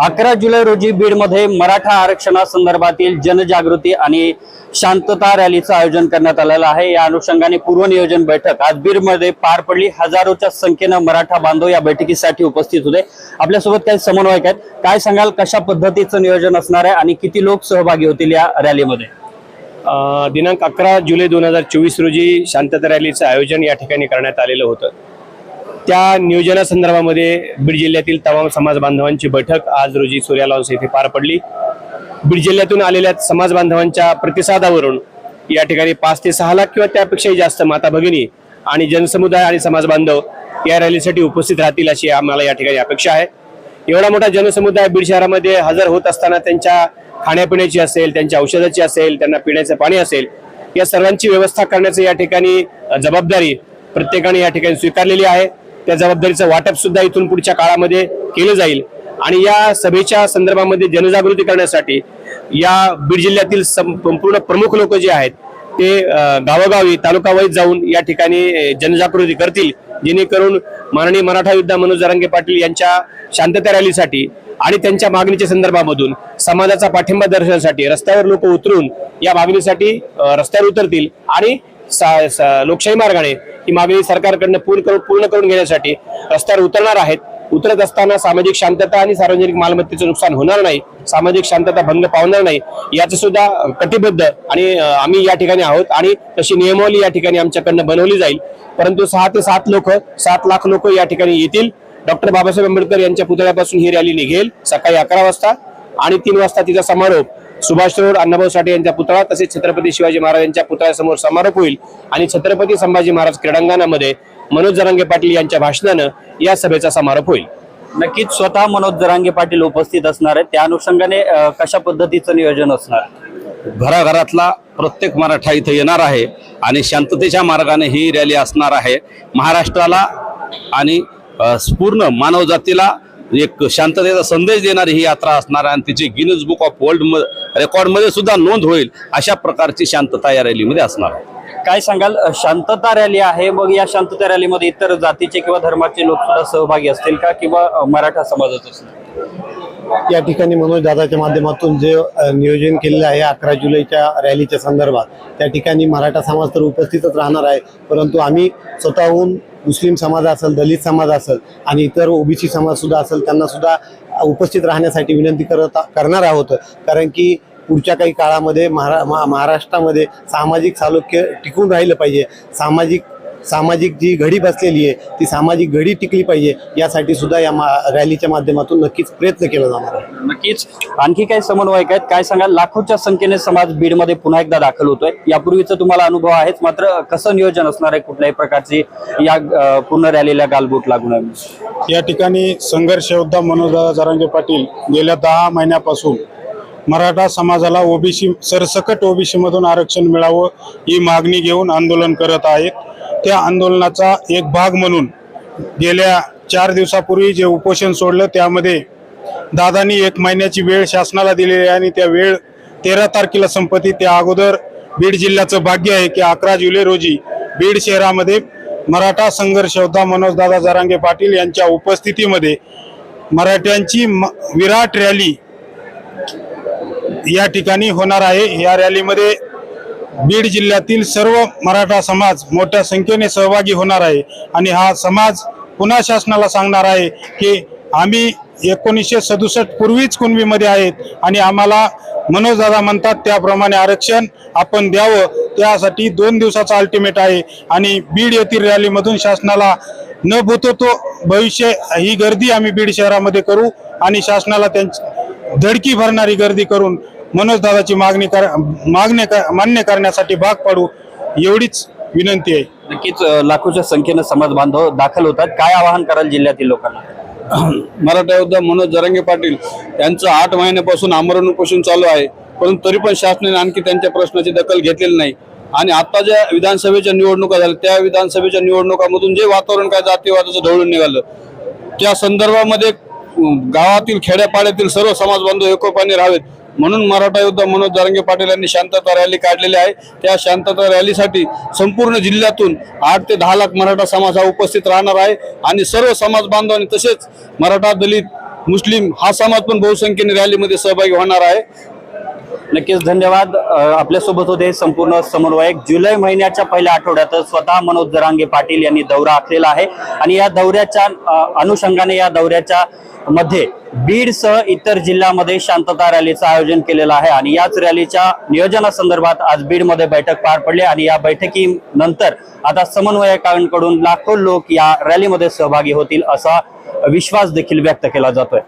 अकरा जुलै रोजी बीडमध्ये मराठा आरक्षणासंदर्भातील जनजागृती आणि शांतता रॅलीचं आयोजन करण्यात आलेलं आहे. या अनुषंगाने पूर्वनियोजन बैठक आज बीडमध्ये पार पडली. हजारोच्या संख्येनं मराठा बांधव या बैठकीसाठी उपस्थित होते. आपल्यासोबत काही समन्वयक आहेत. काय सांगाल? कशा पद्धतीचं नियोजन असणार आहे आणि किती लोक सहभागी होतील या रॅलीमध्ये? दिनांक अकरा जुलै दोन हजार चोवीस रोजी शांतता रॅलीचं आयोजन या ठिकाणी करण्यात आलेलं होतं. त्या नियोजनासंदर्भामध्ये बीड जिल्ह्यातील तमाम समाज बांधवांची बैठक आज रोजी सूर्या लॉन्स येथे पार पडली. बीड जिल्ह्यातून आलेल्या समाज बांधवांच्या प्रतिसादावरून या ठिकाणी पाच ते सहा लाख किंवा त्यापेक्षाही जास्त माता भगिनी आणि जनसमुदाय आणि समाज बांधव या रॅलीसाठी उपस्थित राहतील अशी आम्हाला या ठिकाणी अपेक्षा आहे. एवढा मोठा जनसमुदाय बीड शहरामध्ये हजर होत असताना त्यांच्या खाण्यापिण्याची असेल त्यांच्या औषधाची असेल त्यांना पिण्याचं पाणी असेल या सर्वांची व्यवस्था करण्याची या ठिकाणी जबाबदारी प्रत्येकाने या ठिकाणी स्वीकारलेली आहे. त्या जबाबदारीचं वाटप सुद्धा इथून पुढच्या काळामध्ये केलं जाईल. आणि या सभेच्या संदर्भामध्ये जनजागृती करण्यासाठी या बीड जिल्ह्यातील संपूर्ण प्रमुख लोक जे आहेत ते गावोगावी तालुकावाईत जाऊन या ठिकाणी जनजागृती करतील. जेणेकरून माननीय मराठा योद्धा मनोज जरांगे पाटील यांच्या शांतता रॅलीसाठी आणि त्यांच्या मागणीच्या संदर्भामधून समाजाचा पाठिंबा दर्शवण्यासाठी रस्त्यावर लोक उतरून या मागणीसाठी रस्त्यावर उतरतील आणि लोकशाही मार्गाने ही मागणी सरकारकडनं पूर्ण करून पूर्ण करून घेण्यासाठी रस्त्यावर उतरणार आहेत. उतरत असताना सामाजिक शांतता आणि सार्वजनिक मालमत्तेचं नुकसान होणार नाही. सामाजिक शांतता भंग पावणार नाही. याचं सुद्धा कटिबद्ध आणि आम्ही या ठिकाणी आहोत आणि तशी नियमावली या ठिकाणी आमच्याकडनं बनवली जाईल. परंतु सहा ते सात लोक सात लाख लोक या ठिकाणी येतील. डॉक्टर बाबासाहेब आंबेडकर यांच्या पुतळ्यापासून ही रॅली निघेल सकाळी अकरा वाजता आणि तीन वाजता तिचा समारोप. सुभाष रोड अण्णाभाऊ साठे यांच्या पुतळा तसेच छत्रपती शिवाजी महाराज यांच्या पुतळ्यासमोर समारोप होईल आणि छत्रपती संभाजी महाराज क्रीडांगणामध्ये मनोज जरांगे पाटील यांच्या भाषणानं या सभेचा समारोप होईल. नक्कीच स्वतः मनोज जरांगे पाटील उपस्थित असणार आहेत. त्या अनुषंगाने कशा पद्धतीचं नियोजन असणार? आहे? घराघरातला प्रत्येक मराठा इथं येणार आहे आणि शांततेच्या मार्गाने ही रॅली असणार आहे. महाराष्ट्राला आणि पूर्ण मानव जातीला एक शांततेचा संदेश देणारी ही यात्रा असणार आहे आणि तिची गिनीज बुक ऑफ वर्ल्ड रेकॉर्डमध्ये सुद्धा नोंद होईल अशा प्रकारची शांतता या रॅलीमध्ये असणार आहे. काय सांगाल शांतता रॅली आहे मग या शांतता रॅलीमध्ये इतर जातीचे किंवा धर्माचे लोक सुद्धा सहभागी असतील का? किंवा मराठा समाजाचे असतील? या ठिकाणी मनोज दादाच्या माध्यमातून जे नियोजन केलेलं आहे अकरा जुलैच्या रॅलीच्या संदर्भात त्या ठिकाणी मराठा समाज तर उपस्थितच राहणार आहे परंतु आम्ही स्वतःहून मुस्लिम समाज असेल दलित समाज असेल आणि इतर ओबीसी समाज सुद्धा असेल त्यांना सुद्धा उपस्थित राहण्यासाठी विनंती करत करणार आहोत. कारण की पुढच्या काही काळामध्ये महारा महा- महाराष्ट्रामध्ये सामाजिक सालोक्य टिकून राहिलं पाहिजे. सामाजिक सामाजिक जी घडी बसलेली आहे ती सामाजिक घडी टिकली पाहिजे यासाठी सुद्धा या मा रॅलीच्या माध्यमातून नक्कीच प्रयत्न केला जाणार आहे. नक्कीच. आणखी काही समन्वयक आहेत काय सांगाल? लाखोच्या संख्येने समाज बीडमध्ये पुन्हा एकदा दाखल होतोय. यापूर्वीचा तुम्हाला अनुभव आहेच मात्र कसं नियोजन असणार आहे कुठल्याही प्रकारची या पूर्ण रॅलीला गालबोट लागू नये या ठिकाणी संघर्ष योद्धा मनोजदादा जरांगे पाटील गेल्या दहा महिन्यापासून मराठा समाजाला ओबीसी सरसकट ओबीसी मधून आरक्षण मिळावं ही मागणी घेऊन आंदोलन करत आहेत. त्या आंदोलनाचा एक भाग म्हणून गेल्या चार दिवसापूर्वी जे उपोषण सोडलं त्यामध्ये दादानी एक महिन्याची वेळ शासनाला दिलेली आहे आणि त्या वेळ तेरा तारखेला संपत्ती त्या अगोदर बीड जिल्ह्याचं भाग्य आहे की अकरा जुलै रोजी बीड शहरामध्ये मराठा संघर्ष योद्धा मनोजदादा जरांगे पाटील यांच्या उपस्थितीमध्ये मराठ्यांची म- विराट रॅली या ठिकाणी होणार आहे. या रॅलीमध्ये बीड जिल्ह्यातील सर्व मराठा समाज मोठ्या संख्येने सहभागी होणार आहे. आणि हा समाज पुन्हा शासनाला सांगणार आहे की आम्ही एकोणीसशे सदुसष्ट पूर्वीच कुणबीमध्ये आहेत आणि आम्हाला मनोजदादा म्हणतात त्याप्रमाणे आरक्षण आपण द्यावं. त्यासाठी दोन दिवसाचा अल्टिमेट आहे. आणि बीड येथील रॅलीमधून शासनाला न भूतो तो भविष्य ही गर्दी आम्ही बीड शहरामध्ये करू आणि शासनाला त्यांची धडकी भरणारी गर्दी करून मनोजदादाची मागणी कर मागणी कर- मान्य करण्यासाठी भाग पाडू एवढीच विनंती आहे. नक्कीच अ, लाखोच्या संख्येनं समाज बांधव दाखल होतात. काय आवाहन कराल जिल्ह्यातील लोकांना? मराठा योद्धा मनोज जरांगे पाटील यांचं आठ महिन्यापासून आमरण उपोषण चालू आहे. परंतु तरी पण शासनाने आणखी त्यांच्या प्रश्नाची दखल घेतलेली नाही. आणि आता ज्या विधानसभेच्या निवडणुका झाल्या त्या विधानसभेच्या निवडणुकामधून जे वातावरण काय जातीवादाचं ढवळून निघालं त्या संदर्भामध्ये अं, गावातील खेड्यापाड्यातील सर्व समाज बांधव एकोपाने राहावेत. म्हणून मराठा योद्धा मनोज जारंगे पाटील यांनी शांतता रॅली काढलेली आहे. त्या शांतता रॅलीसाठी संपूर्ण जिल्ह्यातून आठ ते दहा लाख मराठा समाज हा उपस्थित राहणार आहे. आणि सर्व समाज बांधवांनी तसेच मराठा दलित मुस्लिम हा समाज पण बहुसंख्येने रॅलीमध्ये सहभागी होणार आहे. नक्कीच धन्यवाद. आपल्यासोबत होते संपूर्ण समन्वयक. जुलै महिन्याच्या पहिल्या आठवड्यातच स्वतः मनोज जरांगे पाटील यांनी दौरा आखलेला आहे. आणि या दौऱ्याच्या अनुषंगाने या दौऱ्याच्या मध्ये बीडसह इतर जिल्ह्यामध्ये शांतता रॅलीचं आयोजन केलेलं आहे आणि याच रॅलीच्या नियोजनासंदर्भात आज बीडमध्ये बैठक पार पडली आणि या बैठकीनंतर आता समन्वयकांकडून लाखो लोक या रॅलीमध्ये सहभागी होतील असा विश्वास देखील व्यक्त केला जातोय.